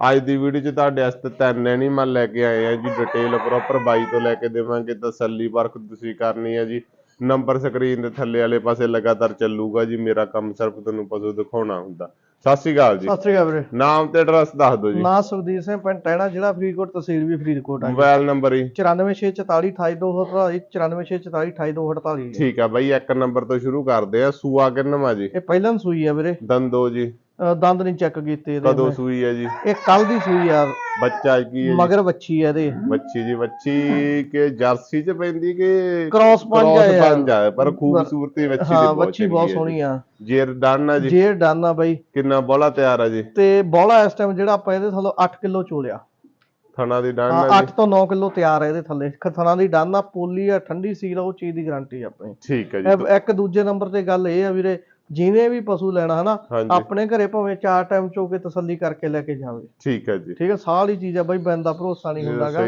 ਅੱਜ ਦੀ ਵੀਡੀਓ 'ਚ ਤੁਹਾਡੇ ਵਾਸਤੇ ਤਿੰਨ ਐਨੀਮਲ ਲੈ ਕੇ ਆਏ ਆ ਜੀ ਡਿਟੇਲ ਪ੍ਰੋਪਰ ਬਾਈ ਤੋਂ ਲੈ ਕੇ ਦੇਵਾਂਗੇ ਤਸੱਲੀ ਪਰਖ ਤੁਸੀਂ ਕਰਨੀ ਹੈ ਜੀ। ਨੰਬਰ ਸਕਰੀਨ ਦੇ ਥੱਲੇ ਵਾਲੇ ਪਾਸੇ ਲਗਾਤਾਰ ਚੱਲੂਗਾ ਜੀ ਮੇਰਾ ਕੰਮ ਸਿਰਫ ਤੁਹਾਨੂੰ ਪਸ਼ੂ ਦਿਖਾਉਣਾ ਹੁੰਦਾ। ਸਤਿ ਸ਼੍ਰੀ ਅਕਾਲ ਜੀ। ਸਤਿ ਸ੍ਰੀ ਅਕਾਲ ਵੀਰੇ। ਨਾਮ ਤੇ ਐਡਰੈਸ ਦੱਸ ਦਿਓ ਜੀ। ਨਾਂ ਸੁਖਦੀਪ ਸਿੰਘ ਪਿੰਡ ਟੈਣਾ ਜ਼ਿਲ੍ਹਾ ਫਰੀਦਕੋਟ ਤਹਿਸੀਲ ਵੀ ਫਰੀਦਕੋਟ ਆ ਮੋਬਾਈਲ ਨੰਬਰ ਹੀ 9464428248 9464428248 ਠੀਕ ਆ ਬਾਈ ਇੱਕ ਨੰਬਰ ਤੋਂ ਸ਼ੁਰੂ ਕਰਦੇ ਆ ਸੂਆ ਕਿੰਨਵਾ ਜੀ? ਇਹ ਪਹਿਲਾਂ ਸੂਈ ਆ ਵੀਰੇ। ਦੰਦੋ ਜੀ। ਦੰਦ ਨਹੀਂ ਚੈੱਕ ਕੀਤੇ ਇਹਦੇ ਕਦੋਂ। ਸੂਈ ਹੈ ਜੀ? ਇਹ ਕੱਲ ਦੀ ਸੂਈ ਆ। ਬੱਚਾ ਕੀ ਹੈ ਜੀ? ਮਗਰ ਬੱਚੀ ਆ ਇਹਦੇ। ਬੱਚੀ ਜੀ ਬੱਚੀ ਕਿ ਜਰਸੀ ਚ ਪੈਂਦੀ ਕਿ Cross ਪੰਜ ਆ। ਪੰਜ ਆ ਪਰ ਖੂਬਸੂਰਤੀ ਬੱਚੀ ਦੀ ਹਾਂ ਬਹੁਤ ਬੱਚੀ ਬਹੁਤ ਹੈ ਸੋਹਣੀ ਆ। ਜੀ। ਜੇਰ ਡਨ ਜੀ। ਜੇਰ ਡਾਨਾ ਬਾਈ। ਕਿੰਨਾ ਬੋਲਾ ਤਿਆਰ ਆ ਜੀ। ਤੇ ਬੋਲਾ ਇਸ ਟਾਈਮ ਜਿਹੜਾ ਆਪਾਂ ਇਹਦੇ ਥੱਲੋਂ 8 ਕਿਲੋ ਚੋਲਿਆ। ਥਣਾ ਦੀ ਡਨ ਹਾਂ ਆ 8 ਜੀ। ਤੋਂ 9 ਕਿਲੋ ਤਿਆਰ ਹੈ ਇਹਦੇ ਥੱਲੇ। ਖਥਣਾ ਦੀ ਡਾਨਾ ਪੋਲੀ ਆ ਠੰਡੀ ਸੀਲ ਆ ਉਹ ਚੀਜ਼ ਦੀ ਗਾਰੰਟੀ ਆਪਣੀ। ਠੀਕ ਹੈ ਜੀ। ਇੱਕ ਦੂਜੇ ਨੰਬਰ ਤੇ ਗੱਲ ਇਹ ਆ ਵੀਰੇ ਜਿਹਨੇ ਵੀ ਪਸ਼ੂ ਲੈਣਾ ਹਨਾ? ਆਪਣੇ ਘਰੇ ਭਾਵੇਂ ਚਾਰ ਟਾਈਮ ਚੋ ਕੇ ਤਸੱਲੀ ਕਰਕੇ ਲੈ ਕੇ ਜਾਵੇ। ਠੀਕ ਹੈ ਜੀ। ਠੀਕ ਹੈ? ਸਾਲ ਹੀ ਚੀਜ਼ ਆ ਬਾਈ ਬੰਦਾ ਭਰੋਸਾ ਨਹੀਂ ਹੁੰਦਾਗਾ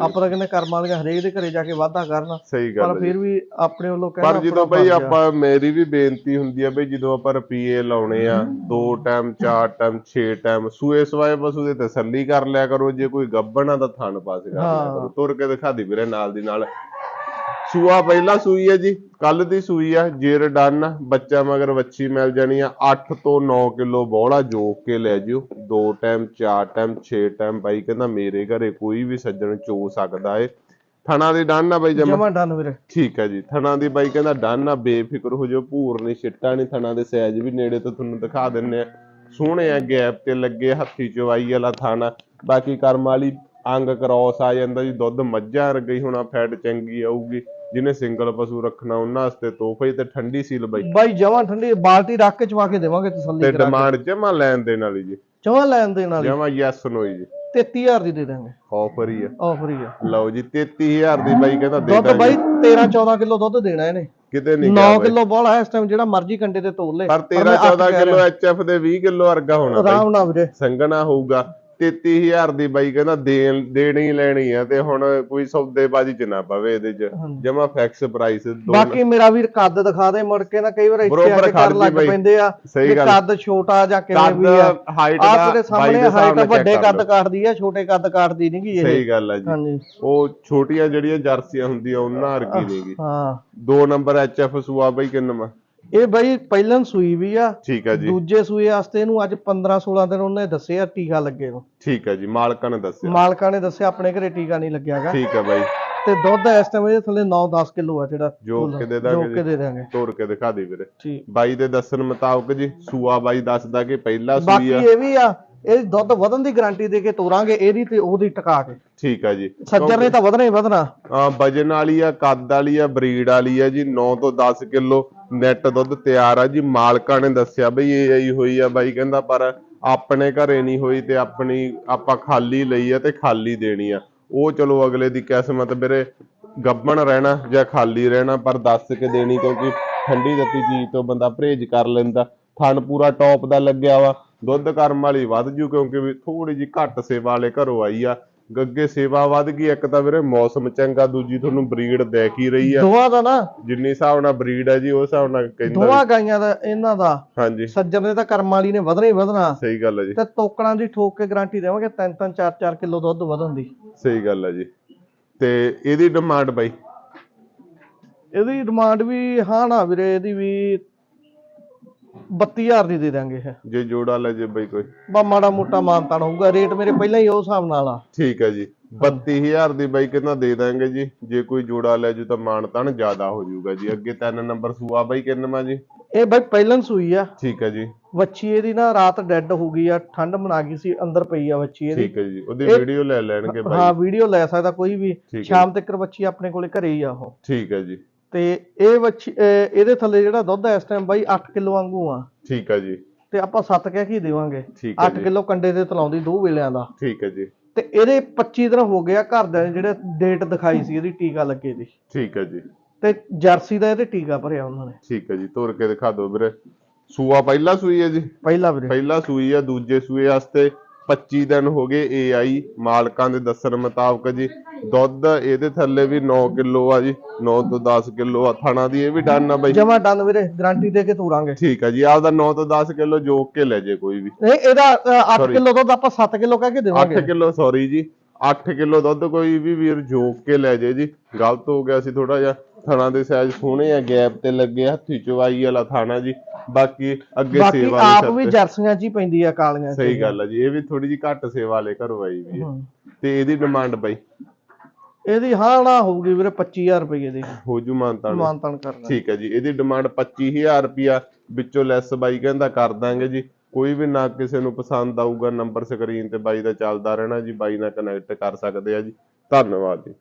ਆਪਾਂ ਤਾਂ ਕਹਿੰਦੇ ਕਰਮ ਵਾਲੀਆਂ ਹਰੇਕ ਦੇ ਘਰੇ ਜਾ ਕੇ ਵਾਅਦਾ ਕਰਨ। ਪਰ ਫਿਰ ਵੀ ਆਪਣੇ ਵੱਲੋਂ ਕਹਿਣਾ ਪਰ ਜਦੋਂ ਬਈ। ਆਪਾਂ ਮੇਰੀ ਵੀ ਬੇਨਤੀ ਹੁੰਦੀ ਆ ਬਈ ਜਦੋਂ ਆਪਾਂ ਰੁਪਏ ਲਾਉਣੇ ਆ ਦੋ ਟਾਈਮ ਚਾਰ ਟਾਈਮ ਛੇ ਟਾਈਮ ਸੂਏ ਸਵਾਏ ਪਸ਼ੂ ਦੇ ਤਸੱਲੀ ਕਰ ਲਿਆ ਕਰੋ। ਜੇ ਕੋਈ ਗੱਬਣਾ ਤਾਂ ਥਣ ਪਾਸ ਕਰ ਲਿਆ। ਕਰੋ। ਤੁਰ ਕੇ ਦਿਖਾ ਦੀ ਵੀਰੇ ਨਾਲ ਦੀ ਨਾਲ। ਸੂਆ ਪਹਿਲਾ ਸੂਈ ਹੈ ਜੀ ਕੱਲ ਦੀ ਸੂਈ ਆ ਜੇਰ ਡਨ ਬੱਚਾ ਮਗਰ ਵੱਛੀ ਮਿਲ ਜਾਣੀ ਆ 8 ਤੋਂ 9 ਕਿਲੋ ਬੋਲਾ ਜੋਕ ਕੇ ਲੈ ਜਿਓ ਦੋ ਟਾਈਮ ਚਾਰ ਟਾਈਮ ਛੇ ਟਾਈਮ ਬਾਈ ਕਹਿੰਦਾ ਮੇਰੇ ਘਰੇ ਕੋਈ ਵੀ ਸੱਜਣ ਚੋ ਸਕਦਾ ਏ। ਥਣਾ ਦੀ ਡਨ ਆ ਬਾਈ ਜਮਾ? ਜਮਾ ਡਨ ਵੀਰੇ। ਠੀਕ ਹੈ ਜੀ ਥਣਾ ਦੀ ਬਾਈ ਕਹਿੰਦਾ ਡਨ ਆ ਬੇਫਿਕਰ ਹੋ ਜਾਓ ਭੂਰ ਨਹੀਂ ਛਿੱਟਾ ਨਹੀਂ ਥਣਾ ਦੇ ਸਾਈਜ਼ ਵੀ ਨੇੜੇ ਤੋਂ ਤੁਹਾਨੂੰ ਦਿਖਾ ਦਿੰਨੇ ਆ। ਸੋਹਣੇ ਆ ਗੈਪ ਤੇ ਲੱਗੇ ਹੱਥੀ ਚਵਾਈ ਵਾਲਾ ਥਾਣਾ ਬਾਕੀ ਕਰਮ ਵਾਲੀ ਅੰਗ ਕ੍ਰੋਸ ਆ ਜਾਂਦਾ ਜੀ ਦੁੱਧ ਮੱਝਾਂ ਰਗਈ ਹੋਣਾ ਫੈਟ ਚੰਗੀ ਆਊਗੀ। ਜਿਹਨੇ ਸਿੰਗਲ ਪਸ਼ੂ ਰੱਖਣਾ ਉਹਨਾਂ ਵਾਸਤੇ ਤੋਹਫੇ ਤੇ ਠੰਡੀ ਸੀਲ ਬਾਈ। ਬਾਈ ਜਮਾ ਠੰਡੀ ਬਾਲਟੀ ਰੱਖ ਕੇ ਚਵਾ ਕੇ ਦੇਵਾਂਗੇ ਤਸੱਲੀ ਤੇ ਕਰਾ ਕੇ। ਡਿਮਾਂਡ ਜਮਾ ਲੈਣ ਦੇਣ ਵਾਲੀ ਜੀ। ਜਮਾ ਲੈਣ ਦੇ ਨਾਲ ਜਮਾ ਯੈਸ ਨੋਈ ਜੀ। 33000 ਦੀ ਦੇ ਦਾਂਗੇ। ਆਫਰ ਹੀ ਆ। ਆਫਰ ਹੀ ਆ। ਲਓ ਜੀ 33000 ਦੀ ਬਾਈ ਕਹਿੰਦਾ ਦੇ ਦੁੱਧ ਬਾਈ ਦਾਂਗੇ 13 14 ਕਿਲੋ ਦੁੱਧ ਦੇਣਾ ਇਹਨੇ। ਕਿਤੇ ਨਹੀਂ 9 ਗਿਆ ਬਾਈ। ਕਿਲੋ ਬੋਲਾ ਇਸ ਟਾਈਮ ਜਿਹੜਾ ਮਰਜ਼ੀ ਕੰਡੇ ਤੇ ਤੋਲ ਲੈ। ਪਰ ਮੈਂ 13 ਅੱਠ 14 ਕਹਿ ਕਿਲੋ। ਐਚਐਫ ਦੇ 20 ਕਿਲੋ ਵਰਗਾ ਹੋਣਾ ਆਰਾਮ ਨਾਲ ਵੀਰੇ। ਸੰਗਣਾ ਹੋਊਗਾ। 33000 ਦੀ ਬਾਈ ਕਹਿੰਦਾ ਦੇਣ ਦੇਣੀ ਲੈਣੀ ਆ ਤੇ ਹੁਣ ਕੋਈ ਸੌਦੇਬਾਜ਼ੀ ਚ ਨਾ ਪਵੇ ਇਹਦੇ ਚ। ਜਮਾ ਫਿਕਸ ਪ੍ਰਾਈਸ ਬਾਕੀ ਮੇਰਾ ਵੀਰ ਕੱਦ ਦਿਖਾ ਦੇ ਮੁੜ ਕੇ ਨਾ ਕਈ ਵਾਰ ਇੱਥੇ ਆ ਕੇ ਕਰ ਲੱਗ। ਪੈਂਦੇ ਆ ਗੱਲ। ਕੱਦ ਛੋਟਾ ਜਾਂ ਕਿਵੇਂ ਵੀ ਆ। ਹਾਈਟ ਦਾ ਤੇਰੇ ਸਾਹਮਣੇ ਹਾਈਟ ਵੱਡੇ ਕੱਦ ਕਾਟਦੀ ਆ ਛੋਟੇ ਕੱਦ ਕਾਟਦੀ ਨਹੀਂਗੀ। ਇਹ। ਸਹੀ ਗੱਲ ਆ ਜੀ। ਹਾਂਜੀ। ਉਹ ਛੋਟੀਆਂ ਜਿਹੜੀਆਂ ਜਰਸੀਆਂ ਹੁੰਦੀਆਂ ਉਹਨਾਂ ਵਰਗੀ ਨੇਗੀ। ਹਾਂ। ਦੋ ਨੰਬਰ ਐਚਐਫ ਸੂਆ ਬਾਈ ਕਿੰਨਾ ਇਹ ਬਾਈ ਪਹਿਲਾਂ ਸੂਈ ਵੀ ਆ ਠੀਕ ਆ ਜੀ। ਦੂਜੇ ਸੂਏ ਵਾਸਤੇ ਇਹਨੂੰ ਅੱਜ 15 16 ਦਿਨ ਉਹਨੇ ਦੱਸਿਆ ਟੀਕਾ ਲੱਗੇ ਨੂੰ। ਠੀਕ ਆ ਜੀ ਮਾਲਕਾਂ ਨੇ ਦੱਸਿਆ। ਮਾਲਕਾਂ ਨੇ ਦੱਸਿਆ ਆਪਣੇ ਘਰੇ ਟੀਕਾ ਨਹੀਂ ਲੱਗਿਆਗਾ। ਠੀਕ ਆ ਬਾਈ। ਤੇ ਦੁੱਧ ਇਸ ਟਾਈਮ ਇਹਦੇ ਥੱਲੇ 9-10 ਕਿਲੋ ਆ ਜਿਹੜਾ ਜੋ ਕੇ ਦੇ ਦਾਂਗੇ ਜੋ। ਕੇ ਦੇ ਦਾਂਗੇ ਤੋੜ ਕੇ ਦਿਖਾ ਦੇ ਵੀਰੇ। ਠੀਕ ਬਾਈ ਦੇ ਦੱਸਣ ਮੁਤਾਬਕ ਜੀ ਸੂਆ ਬਾਈ ਦੱਸਦਾ ਕਿ ਪਹਿਲਾ ਸੂਈ ਬਾਕੀ ਇਹ ਵੀ ਆ ਇਹ ਦੁੱਧ ਵਧਣ ਦੀ ਗਾਰੰਟੀ ਦੇ ਕੇ ਤੋਰਾਂਗੇ ਇਹਦੀ ਤੇ ਉਹਦੀ ਟਕਾ ਕੇ। ਠੀਕ ਆ ਜੀ। ਸੱਜਰ ਨੇ ਤਾਂ ਵਧਣਾ ਹੀ ਵਧਣਾ। ਆ ਵਜਨ ਵਾਲੀ ਆ ਕੱਦ ਵਾਲੀ ਆ ਬਰੀਡ ਵਾਲੀ ਆ ਜੀ 9 ਤੋਂ 10 ਕਿਲੋ। ਨੈਟ ਦੁੱਧ ਤਿਆਰ ਆ ਜੀ। ਮਾਲਕਾਂ ਨੇ ਦੱਸਿਆ ਬਈ ਇਹ ਆਈ ਹੋਈ ਆ। ਬਾਈ ਕਹਿੰਦਾ ਪਰ ਆਪਣੇ ਘਰੇ ਨਹੀਂ ਹੋਈ ਤੇ ਆਪਣੀ, ਆਪਾਂ ਖਾਲੀ ਲਈ ਆ ਤੇ ਖਾਲੀ ਦੇਣੀ ਆ। ਉਹ ਚਲੋ ਅਗਲੇ ਦੀ ਕਿਸਮਤ ਵੀਰੇ ਗੱਬਣ ਰਹਿਣਾ ਜਾਂ ਖਾਲੀ ਰਹਿਣਾ, ਪਰ ਦੱਸ ਕੇ ਦੇਣੀ ਕਿਉਂਕਿ ਠੰਡੀ ਦਿੱਤੀ ਚੀਜ਼ ਤੋਂ ਬੰਦਾ ਪਰਹੇਜ਼ ਕਰ ਲੈਂਦਾ। ਥਣ ਪੂਰਾ ਟੌਪ ਦਾ ਲੱਗਿਆ ਵਾ। ਦੁੱਧ ਕਰਮ ਵਾਲੀ ਵੱਧ ਜੂ ਕਿਉਂਕਿ ਵੀ ਥੋੜੀ ਜੀ ਘੱਟ ਸੇਵਾ ਵਾਲੇ ਘਰੋਂ ਆਈ ਆ। ਗੱਗੇ ਸੇਵਾ ਵੱਧ ਗਈ ਇੱਕ ਤਾਂ ਵੀਰੇ ਮੌਸਮ ਚੰਗਾ ਦੂਜੀ ਤੁਹਾਨੂੰ ਬਰੀਡ ਦੇਖ ਹੀ ਰਹੀ ਆ। ਦੋਵਾਂ ਦਾ ਨਾ ਜਿੰਨੀ ਹਿਸਾਬ ਨਾਲ ਬਰੀਡ ਹੈ ਜੀ ਉਸ ਹਿਸਾਬ ਨਾਲ ਕਹਿੰਦਾ ਦੋਵਾਂ ਗਾਈਆਂ ਦਾ ਇਹਨਾਂ ਦਾ। ਹਾਂਜੀ। ਸੱਜਰ ਨੇ ਤਾਂ ਕਰਮ ਵਾਲੀ ਨੇ ਵਧਣਾ ਹੀ ਵਧਣਾ। ਸਹੀ ਗੱਲ ਹੈ ਜੀ। ਤੇ ਤੋਕੜਾਂ ਦੀ ਠੋਕ ਕੇ ਗਾਰੰਟੀ ਦੇਵਾਂਗੇ ਤਿੰਨ ਤਿੰਨ ਚਾਰ ਚਾਰ ਕਿਲੋ ਦੁੱਧ ਵਧਣ ਦੀ। ਸਹੀ ਗੱਲ ਹੈ ਜੀ। ਤੇ ਇਹਦੀ ਡਿਮਾਂਡ ਬਾਈ? ਇਹਦੀ ਡਿਮਾਂਡ ਵੀ ਹਾਂ ਨਾ ਵੀਰੇ ਇਹਦੀ ਵੀ 32000 ਦੀ ਦੇ ਦਾਂਗੇ ਇਹ। ਜੇ ਜੋੜਾ ਲੈ ਜੇ ਬਾਈ ਕੋਈ। ਬਾ ਮਾੜਾ ਮੋਟਾ ਮਾਨਤਾਨ ਹੋਊਗਾ ਰੇਟ ਮੇਰੇ ਪਹਿਲਾਂ ਹੀ ਉਸ ਹਿਸਾਬ ਨਾਲ ਆ। ਠੀਕ ਹੈ ਜੀ। 32000 ਦੀ ਬਾਈ ਕਹਿੰਦਾ ਦੇ ਦਾਂਗੇ ਜੀ? ਜੇ ਕੋਈ ਜੋੜਾ ਲੈ ਜੂ ਤਾਂ ਮਾਨਤਾਨ ਜ਼ਿਆਦਾ ਹੋ ਜਾਊਗਾ ਜੀ। ਅੱਗੇ ਤਿੰਨ ਨੰਬਰ ਸੂਆ ਬਾਈ ਕਿੰਨਵਾ ਜੀ? ਇਹ ਬਾਈ ਪਹਿਲਾਂ ਸੂਈ ਆ। ਠੀਕ ਹੈ ਜੀ। ਵੱਛੀ ਇਹਦੀ ਨਾ ਰਾਤ ਡੈੱਡ ਹੋ ਗਈ ਆ ਠੰਡ ਮਨਾ ਗਈ ਸੀ ਅੰਦਰ ਪਈ ਆ ਵੱਛੀ ਇਹਦੀ ਠੀਕ ਹੈ ਜੀ। ਉਹਦੀ ਵੀਡੀਓ ਲੈ ਲੈਣਗੇ ਹਾਂ ਬਾਈ। ਵੀਡੀਓ ਲੈ ਸਕਦਾ ਕੋਈ ਵੀ। ਹੈ ਸ਼ਾਮ ਤੱਕ ਵੱਛੀ ਆਪਣੇ ਕੋਲੇ ਘਰੇ ਹੀ ਆ ਉਹ। ਠੀਕ ਹੈ ਜੀ। ਤੇ ਇਹ ਵੱਛੀ ਅਹ ਇਹਦੇ ਥੱਲੇ ਜਿਹੜਾ ਦੁੱਧ ਆ ਇਸ ਟਾਈਮ ਬਾਈ 8 ਕਿਲੋ ਵਾਂਗੂ ਆ। ਠੀਕ ਹੈ ਜੀ। ਤੇ ਆਪਾਂ 7 ਕਹਿ ਕੇ ਹੀ ਦੇਵਾਂਗੇ। ਠੀਕ ਹੈ 8 ਜੀ। ਕਿਲੋ ਕੰਡੇ ਦੇ ਤਲਾਉਂਦੀ ਦੋ ਵੇਲਿਆਂ ਦਾ। ਠੀਕ ਹੈ ਜੀ। ਤੇ ਇਹਦੇ 25 ਦਿਨ ਹੋ ਗਿਆ ਘਰਦਿਆਂ ਨੇ ਜਿਹੜੇ ਡੇਟ ਦਿਖਾਈ ਸੀ ਇਹਦੀ ਟੀਕਾ ਲੱਗੇ ਦੀ। ਠੀਕ ਹੈ ਜੀ। ਤੇ ਜਰਸੀ ਦਾ ਇਹਦੇ ਟੀਕਾ ਭਰਿਆ ਉਹਨਾਂ ਨੇ। ਠੀਕ ਹੈ ਜੀ ਤੋਰ ਕੇ ਦਿਖਾ ਦਿਓ ਵੀਰੇ। ਸੂਆ ਪਹਿਲਾ ਸੂਈ ਹੈ ਜੀ? ਪਹਿਲਾ ਵੀਰੇ। ਪਹਿਲਾ ਸੂਈ ਆ ਦੂਜੇ ਸੂਏ ਵਾਸਤੇ 25 ਦਿਨ ਹੋ ਗਏ ਏਆਈ ਮਾਲਕਾਂ ਦੇ ਦੱਸਣ ਮੁਤਾਬਕ ਜੀ। ਦੁੱਧ ਇਹਦੇ ਥੱਲੇ ਵੀ 9 ਕਿਲੋ ਆ ਜੀ। 9 ਤੋਂ 10 ਕਿਲੋ ਆ। ਥਣਾ ਦੀ ਇਹ ਵੀ ਡਨ ਆ ਬਾਈ। ਜਮਾ ਡਨ ਵੀਰੇ ਗਾਰੰਟੀ ਦੇ ਕੇ ਤੋਰਾਂਗੇ। ਠੀਕ ਹੈ ਜੀ। ਆਪਦਾ 9 ਤੋਂ 10 ਕਿਲੋ ਜੋਕ ਕੇ ਲੈ ਜੇ ਕੋਈ ਵੀ। ਨਹੀਂ ਇਹਦਾ 8 Sorry. ਕਿਲੋ ਦੁੱਧ ਆਪਾਂ 7 ਕਿਲੋ ਕਹਿ ਕੇ 8 ਦੇਵਾਂਗੇ ਕਿਲੋ ਸੌਰੀ ਜੀ। 8 ਕਿਲੋ ਦੁੱਧ ਕੋਈ ਵੀ ਵੀਰ ਜੋਕ ਕੇ ਲੈ ਜੇ ਜੀ। ਗਲਤ ਹੋ ਗਿਆ ਸੀ ਥੋੜਾ ਜਿਹਾ। ਥਣਾ ਦੇ ਸਾਈਜ਼ ਸੋਹਣੇ ਆ ਗੈਪ ਤੇ ਲੱਗੇ ਹੱਥੀ ਚਵਾਈ ਵਾਲਾ ਥਾਣਾ ਜੀ ਬਾਕੀ ਅੱਗੇ ਬਾਕੀ ਸੇਵਾ ਆਪ ਵੀ। ਜਰਸੀਆਂ 'ਚ ਹੀ ਪੈਂਦੀ ਆ ਕਾਲੀਆਂ। ਸਹੀ ਗੱਲ ਆ ਜੀ ਇਹ ਵੀ ਥੋੜੀ ਜੀ ਘੱਟ ਸੇਵਾ ਵਾਲੇ ਘਰੋਂ ਆਈ ਵੀ। ਤੇ ਇਹਦੀ ਡਿਮਾਂਡ ਬਾਈ? ਇਹਦੀ ਹਾਂ ਨਾ ਹੋਊਗੀ ਵੀਰੇ 25000 ਰੁਪਏ ਦੀ। ਹੋ ਜੂ ਮਾਨਤਾਨ। ਮਾਨਤਨ ਕਰਨਾ। ਠੀਕ ਹੈ ਜੀ ਇਹਦੀ ਡਿਮਾਂਡ 25000 ਰੁਪਿਆ ਵਿੱਚੋਂ ਲੈਸ ਬਾਈ ਕਹਿੰਦਾ ਕਰ ਦਾਂਗੇ ਜੀ। ਕੋਈ ਵੀ ਨਾ ਕਿਸੇ ਨੂੰ ਪਸੰਦ ਆਊਗਾ ਨੰਬਰ ਸਕਰੀਨ ਤੇ ਬਾਈ ਦਾ ਚੱਲਦਾ ਰਹਿਣਾ ਜੀ ਬਾਈ ਨਾਲ ਕਨੈਕਟ ਕਰ ਸਕਦੇ ਆ ਜੀ। ਧੰਨਵਾਦ ਜੀ।